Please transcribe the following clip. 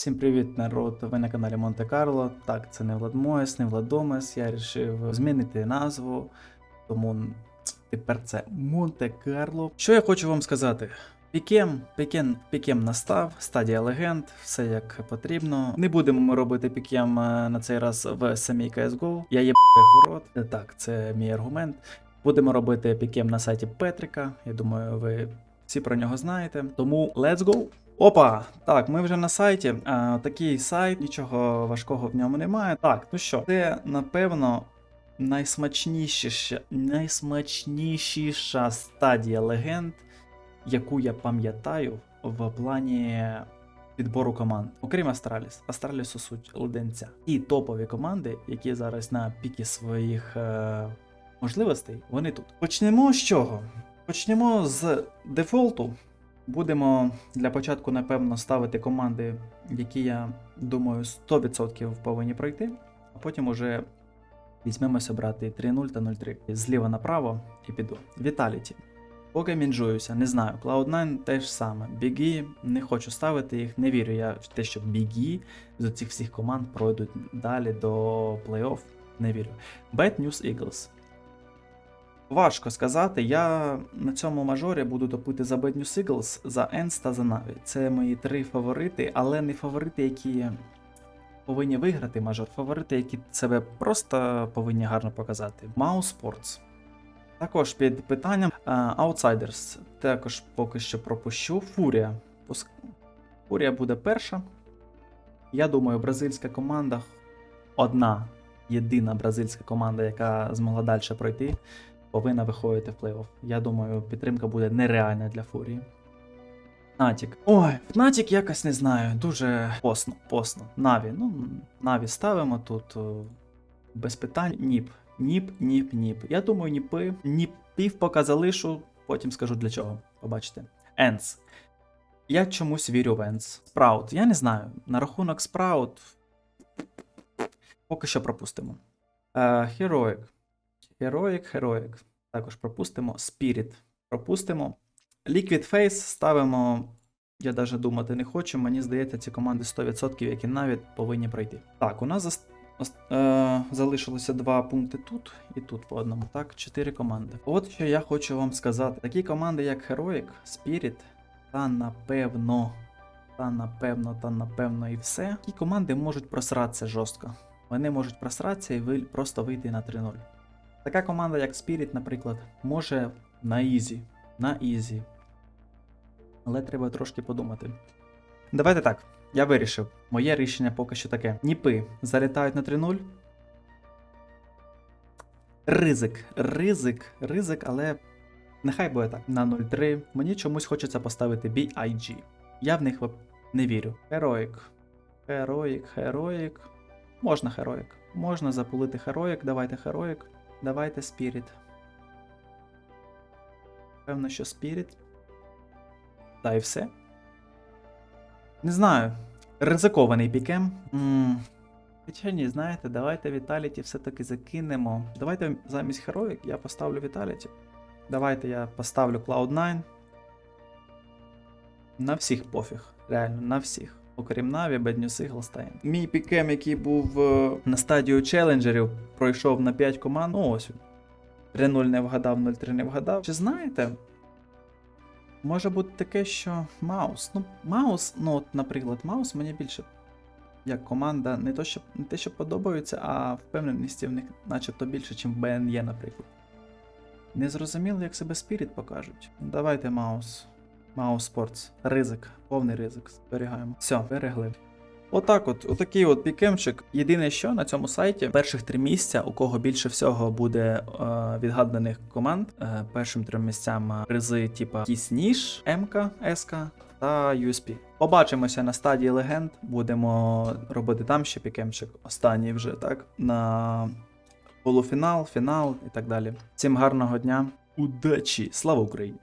Всім привіт, народ! Ви на каналі Монте Карло. Так, це не Владмоес, не Владомес. Я вирішив змінити назву, тому тепер це Монте Карло. Що я хочу вам сказати? Пікем, пікем, пікем настав, стадія легенд, все як потрібно. Не будемо ми робити пікем е, на цей раз в самій CSGO. Я є рот. Е, Так, це мій аргумент. Будемо робити пікем на сайті Петрика. Я думаю, ви всі про нього знаєте. Тому let's go! Опа! Так, ми вже на сайті. А, такий сайт, нічого важкого в ньому немає. Так, ну що, це напевно найсмачнішіша, найсмачнішіша стадія легенд, яку я пам'ятаю в плані підбору команд. Окрім Астраліс. Астралісу суть леденця. І топові команди, які зараз на піки своїх е, можливостей, вони тут. Почнемо з чого? Почнемо з дефолту. Будемо для початку, напевно, ставити команди, які я думаю 100% повинні пройти, а потім уже візьмемося брати 3-0 та 0-3. Зліва направо і піду. Віталіті. Поки мінжуюся, не знаю. Cloud9 теж саме. Біги, не хочу ставити їх, не вірю я в те, що біги з цих всіх команд пройдуть далі до плей-офф. Не вірю. Bad News Eagles. Важко сказати. Я на цьому мажорі буду топити за Bad Eagles, за Енс та за Наві. Це мої три фаворити, але не фаворити, які повинні виграти мажор. Фаворити, які себе просто повинні гарно показати. Sports. Також під питанням Outsiders. Також поки що пропущу. Фурія. Фурія буде перша. Я думаю, бразильська команда одна єдина бразильська команда, яка змогла далі пройти повинна виходити в плей-офф. Я думаю, підтримка буде нереальна для Фурії. Натік. Ой, Натік якось не знаю, дуже посно, посно. Наві. Ну, Наві ставимо тут без питань. Ніп. Ніп, ніп, ніп. Я думаю, ніпи. Ніпів поки залишу, потім скажу для чого. Побачите. Енс. Я чомусь вірю в Енс. Спраут. Я не знаю. На рахунок Спраут. Поки що пропустимо. Heroic. Heroic, Heroic. Також пропустимо. Spirit. Пропустимо. Liquid Face ставимо. Я навіть думати не хочу. Мені здається, ці команди 100%, які навіть повинні пройти. Так, у нас ос- е, залишилося два пункти тут і тут по одному. Так, чотири команди. От що я хочу вам сказати. Такі команди, як Heroic, Spirit, та напевно, та напевно, та напевно і все. Ті команди можуть просратися жорстко. Вони можуть просратися і ви просто вийти на 3-0. Така команда, як Spirit, наприклад, може на ізі. На ізі. Але треба трошки подумати. Давайте так. Я вирішив. Моє рішення поки що таке. Ніпи залітають на 3-0. Ризик, ризик, ризик, але нехай буде так. На 0-3. Мені чомусь хочеться поставити BIG. Я в них не вірю. Heroic. Heroic, Heroic. Можна Heroic. Можна запулити Heroic. Давайте Heroic. Давайте Spirit. Певно, що Spirit. Та і все. Не знаю. Ризикований пікем. Хоча ні, знаєте, давайте Віталіті все-таки закинемо. Давайте замість Heroic я поставлю Віталіті. Давайте я поставлю Cloud9. На всіх пофіг. Реально, на всіх. Окрім Наві, Eagle Stein. Мій пікем, який був е, на стадію челенджерів, пройшов на 5 команд. Ну ось. 3-0 не вгадав, 0-3 не вгадав. Чи знаєте? Може бути таке, що Маус. Ну, Маус, ну от, наприклад, Маус мені більше як команда не то, що не те, що подобаються, а впевненості в них начебто більше, ніж в БНЄ, наприклад. Не зрозуміло, як себе Spirit покажуть. Давайте Маус. Маус Спортс. Ризик, повний ризик. Зберігаємо. Все, берегли. Отак от, отакий от пікемчик. Єдине, що на цьому сайті перших три місця, у кого більше всього буде е, відгаданих команд, е, першим трьом місцям е, призи, типа Кісніш, МК, СК та USP. Побачимося на стадії легенд. Будемо робити там ще пікемчик. Останній вже так. На полуфінал, фінал і так далі. Всім гарного дня. Удачі! Слава Україні!